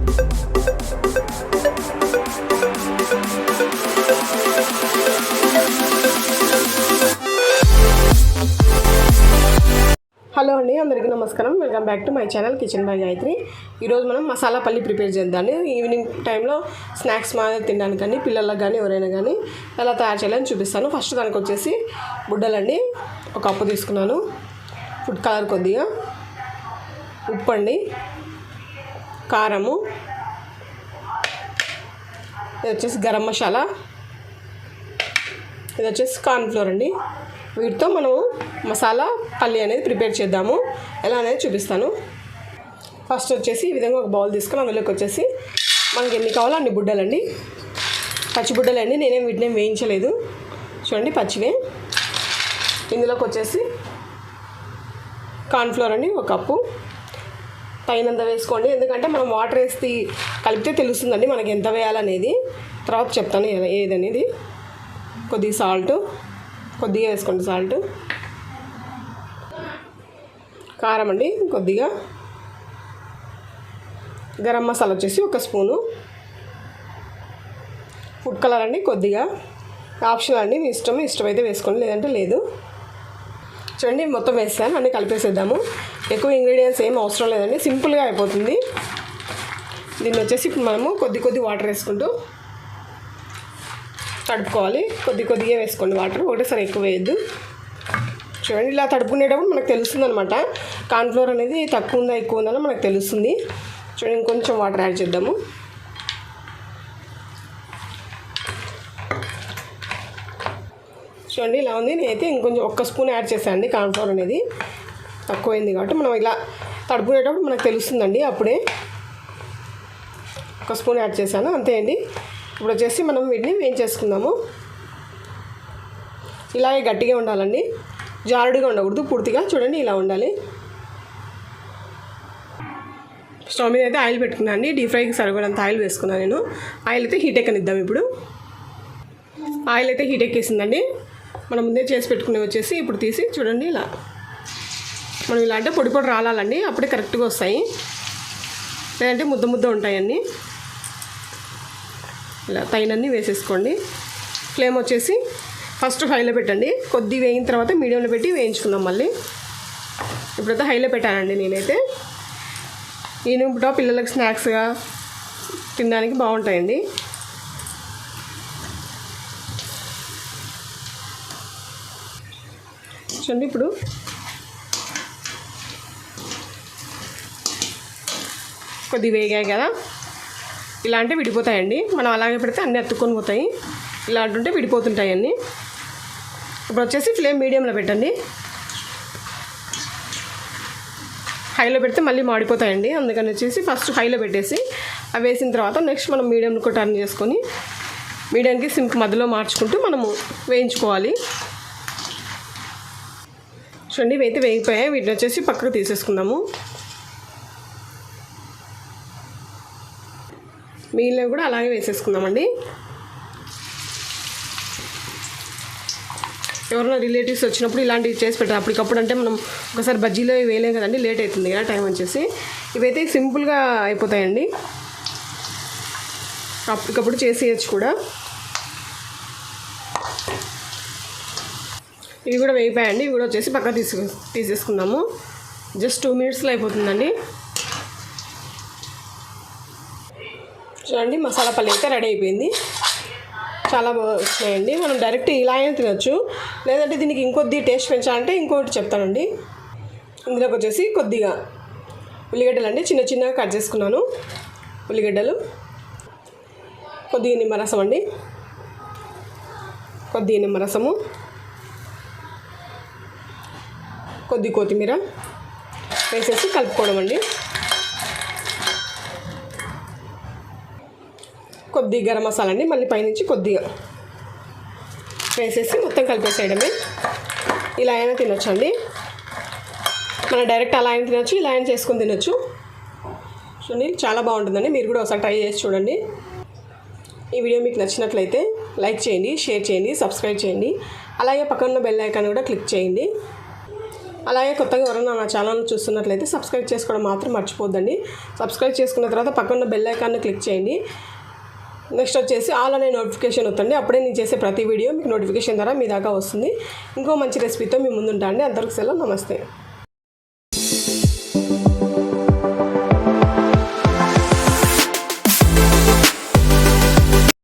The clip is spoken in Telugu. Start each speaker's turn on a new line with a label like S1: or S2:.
S1: హలో అండి అందరికీ నమస్కారం. Welcome back to my channel kitchen by Gayathri. ఈరోజు మనం మసాలా పల్లి ప్రిపేర్ చేద్దాన్ని ఈవినింగ్ టైంలో స్నాక్స్ మాదిరి తినడానికి కానీ పిల్లలకు కానీ ఎవరైనా కానీ ఎలా తయారు చేయాలని చూపిస్తాను. ఫస్ట్ దానికి వచ్చేసి బుడ్డలండి. ఒక కప్పు తీసుకున్నాను. ఫుడ్ కలర్ కొద్దిగా ఉప్పు అండి కారము. ఇది వచ్చేసి గరం మసాలా. ఇది వచ్చేసి కార్న్ఫ్లోర్ అండి. వీటితో మనం మసాలా పల్లి అనేది ప్రిపేర్ చేద్దాము. ఎలా అనేది చూపిస్తాను. ఫస్ట్ వచ్చేసి ఈ విధంగా ఒక బౌల్ తీసుకొని అందులోకి వచ్చేసి మనకి ఎన్ని కావాలో అన్ని బుడ్డలండి. పచ్చి బుడ్డలండి నేనేం వీటిని వేయించలేదు. చూడండి పచ్చివే. ఇందులోకి వచ్చేసి కార్న్ఫ్లోర్ అండి ఒక కప్పు. తగినంత వేసుకోండి. ఎందుకంటే మనం వాటర్ వేసి కలిపితే తెలుస్తుందండి మనకి ఎంత వేయాలనేది. తర్వాత చెప్తాను ఏదనేది. కొద్దిగా సాల్ట్ కొద్దిగా వేసుకోండి సాల్ట్ కారం అండి కొద్దిగా. గరం మసాలా వచ్చేసి ఒక స్పూను. ఫుడ్ కలర్ అండి కొద్దిగా. ఆప్షనల్ అండి మీ ఇష్టం ఇష్టమైతే వేసుకోండి లేదంటే లేదు. చూడండి మొత్తం వేస్తాను అన్నీ కలిపేసేద్దాము. ఎక్కువ ఇంగ్రీడియంట్స్ ఏం అవసరం లేదండి సింపుల్గా అయిపోతుంది. దీన్ని వచ్చేసి ఇప్పుడు మనము కొద్ది కొద్ది వాటర్ వేసుకుంటూ తడుపుకోవాలి. కొద్ది కొద్దిగా వేసుకోండి వాటర్ ఒకటేసారి ఎక్కువ వేయద్దు. చూడండి ఇలా తడుపుకునేటప్పుడు మనకు తెలుస్తుంది అనమాట కార్న్ఫ్లోర్ అనేది తక్కువ ఉందా ఎక్కువ ఉందా మనకు తెలుస్తుంది. చూడండి ఇంకొంచెం వాటర్ యాడ్ చేద్దాము. చూడండి ఇలా ఉంది. నేనైతే ఇంకొంచెం ఒక్క స్పూన్ యాడ్ చేశానండి కార్న్ఫ్లవర్ అనేది. తక్కువైంది కాబట్టి మనం ఇలా తడుపుకునేటప్పుడు మనకు తెలుస్తుందండి అప్పుడే. ఒక స్పూన్ యాడ్ చేశాను అంతే అండి. ఇప్పుడు వచ్చేసి మనం వీటిని వేయించేసుకుందాము. ఇలాగే గట్టిగా ఉండాలండి. జారుడుగా ఉండకూడదు పూర్తిగా. చూడండి ఇలా ఉండాలి. స్టవ్ మీద అయితే ఆయిల్ పెట్టుకున్నాను అండి. డీప్ ఫ్రైకి సరిపడంత ఆయిల్ వేసుకున్నాను నేను. ఆయిల్ అయితే హీట్ ఎక్కనిద్దాం ఇప్పుడు. ఆయిల్ అయితే హీట్ ఎక్కేసిందండి. మనం ముందే చేసి పెట్టుకునే వచ్చేసి ఇప్పుడు తీసి చూడండి ఇలా. మనం ఇలా అంటే పొడి పొడి రాలాలండి అప్పుడే కరెక్ట్గా వస్తాయి. లేదంటే ముద్ద ముద్ద ఉంటాయండి ఇలా తగినన్ని వేసేసుకోండి. ఫ్లేమ్ వచ్చేసి ఫస్ట్ హైలో పెట్టండి. కొద్ది వేయిన తర్వాత మీడియంలో పెట్టి వేయించుకుందాం మళ్ళీ. ఇప్పుడైతే హైలో పెట్టానండి నేనైతే. ఈనుపుట పిల్లలకి స్నాక్స్గా తినడానికి బాగుంటాయండి. చూడండి ఇప్పుడు కొద్ది వేగాయి కదా. ఇలా అంటే విడిపోతాయండి. మనం అలాగే పెడితే అన్నీ అతుక్కొని పోతాయి. ఇలా అంటుంటే విడిపోతుంటాయి అన్నీ. ఇప్పుడు వచ్చేసి ఫ్లేమ్ మీడియంలో పెట్టండి. హైలో పెడితే మళ్ళీ మాడిపోతాయండి. అందుకని వచ్చేసి ఫస్ట్ హైలో పెట్టేసి అవి వేసిన తర్వాత నెక్స్ట్ మనం మీడియంలో టర్న్ చేసుకొని మీడియంకి సింక్ మధ్యలో మార్చుకుంటూ మనము వేయించుకోవాలి. చూడండి ఇవి అయితే వేగిపోయాయి. వీటిని వచ్చేసి పక్కకు తీసేసుకుందాము. మిగిలినవి కూడా అలాగే వేసేసుకుందామండి. ఎవరైనా రిలేటివ్స్ వచ్చినప్పుడు ఇలాంటివి చేసి పెట్టారు అప్పటికప్పుడు అంటే మనం ఒకసారి బజ్జీలో వేయలేం కదండి లేట్ అవుతుంది కదా టైం వచ్చేసి. ఇవైతే సింపుల్గా అయిపోతాయండి. అప్పటికప్పుడు చేసేయచ్చు కూడా. ఇవి కూడా వేగిపోయాయండి ఇవి కూడా వచ్చేసి పక్క తీసు తీసేసుకుందాము. జస్ట్ టూ మినిట్స్లో అయిపోతుందండి. చూడండి మసాలా పల్లి అయితే రెడీ అయిపోయింది. చాలా బాగా వచ్చినాయండి. మనం డైరెక్ట్ ఇలా అయినా తినొచ్చు. లేదంటే దీనికి ఇంకొద్ది టేస్ట్ పెంచాలంటే ఇంకోటి చెప్తానండి. ఇందులోకి వచ్చేసి కొద్దిగా ఉల్లిగడ్డలు అండి. చిన్న చిన్నగా కట్ చేసుకున్నాను. ఉల్లిగడ్డలు. కొద్దిగా నిమ్మరసం అండి. కొద్దిగా నిమ్మరసము. కొద్ది కొత్తిమీర వేసేసి కలుపుకోవడం అండి. కొద్ది గరం మసాలా అండి మళ్ళీ పైనుంచి కొద్దిగా వేసేసి మొత్తం కలిపేసేయడమే. ఇలా అయినా తినొచ్చండి మనం డైరెక్ట్ అలా అయినా తినొచ్చు ఇలా అయినా చేసుకొని తినొచ్చు. చూడండి చాలా బాగుంటుందండి. మీరు కూడా ఒకసారి ట్రై చేసి చూడండి. ఈ వీడియో మీకు నచ్చినట్లయితే లైక్ చేయండి షేర్ చేయండి సబ్స్క్రైబ్ చేయండి. అలాగే పక్కన ఉన్న బెల్ ఐకాన్ కూడా క్లిక్ చేయండి. అలాగే కొత్తగా ఎవరైనా నా ఛానల్ చూస్తున్నట్లయితే సబ్స్క్రైబ్ చేసుకోవడం మాత్రం మర్చిపోద్దండి. సబ్స్క్రైబ్ చేసుకున్న తర్వాత పక్కన బెల్ ఐకాన్ని క్లిక్ చేయండి. నెక్స్ట్ వచ్చేసి ఆల్ అనే నోటిఫికేషన్ వస్తుంది. అప్పుడే నేను చేసే ప్రతి వీడియో మీకు నోటిఫికేషన్ ద్వారా మీ దాకా వస్తుంది. ఇంకో మంచి రెసిపీతో మీ ముందుంటా అండి. అందరికి సెలవు. నమస్తే.